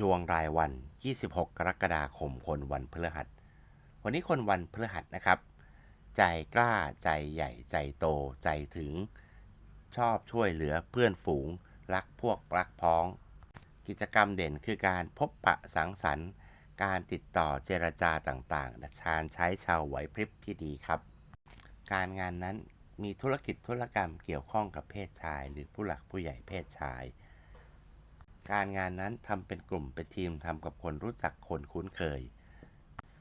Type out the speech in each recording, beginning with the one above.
ดวงรายวัน 26 กรกฎาคม คนวันพฤหัส วันนี้คนวันพฤหัสนะครับ ใจกล้าใจใหญ่ใจโตใจถึง ชอบช่วยเหลือเพื่อนฝูง รักพวกรักพ้อง กิจกรรมเด่นคือการพบปะสังสรรค์ การติดต่อเจรจาต่างๆชาญใช้ชาวไหวพริบที่ดีครับ การงานนั้นมีธุรกิจธุรกรรมเกี่ยวข้องกับเพศชาย หรือผู้หลักผู้ใหญ่เพศชาย การงานนั้นทำเป็นกลุ่มเป็นทีมทำกับคนรู้จักคนคุ้นเคย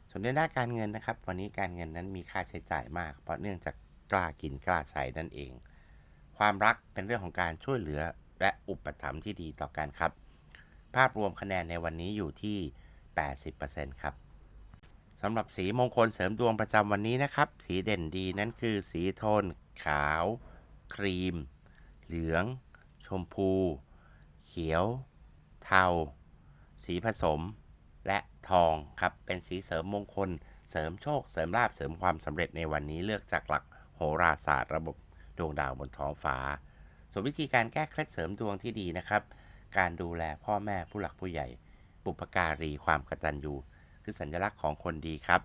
ส่วนในด้านการเงินนะครับ วันนี้การเงินนั้นมีค่าใช้จ่ายมาก เพราะเนื่องจากกล้ากินกล้าใช้นั่นเอง ความรักเป็นเรื่องของการช่วยเหลือและอุปถัมภ์ที่ดีต่อกันครับ ภาพรวมคะแนนในวันนี้อยู่ที่ 80%ครับสำหรับสีมงคลเสริมดวงประจำวันนี้นะครับ สีเด่นดีนั้นคือสีโทน ขาว ครีม เหลือง ชมพู เขียว เทา สีผสม และทองครับ เป็นสีเสริมมงคล เสริมโชค เสริมลาภเสริมความสำเร็จในวันนี้เลือกจากหลักโหราศาสตร์ระบบดวงดาวบนท้องฟ้า ส่วนวิธีการแก้เคล็ดเสริมดวงที่ดีนะครับ การดูแลพ่อแม่ผู้หลักผู้ใหญ่ บุพการีความกตัญญูคือสัญลักษณ์ของคนดีครับ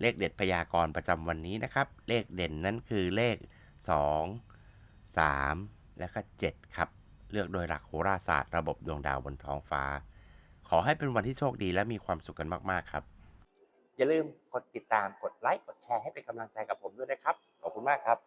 เลขเด็ดพยากรณ์ประจำวันนี้นะครับ เลขเด่นนั้นคือเลข 2 3 และก็ 7 ครับ เลือกโดยหลักโหราศาสตร์ระบบดวงดาวบนท้องฟ้า ขอให้เป็นวันที่โชคดีและมีความสุขกันมาก ๆ ครับ อย่าลืมกดติดตามกดไลค์กดแชร์ให้เป็นกำลังใจกับผมด้วยนะครับ ขอบคุณมากครับ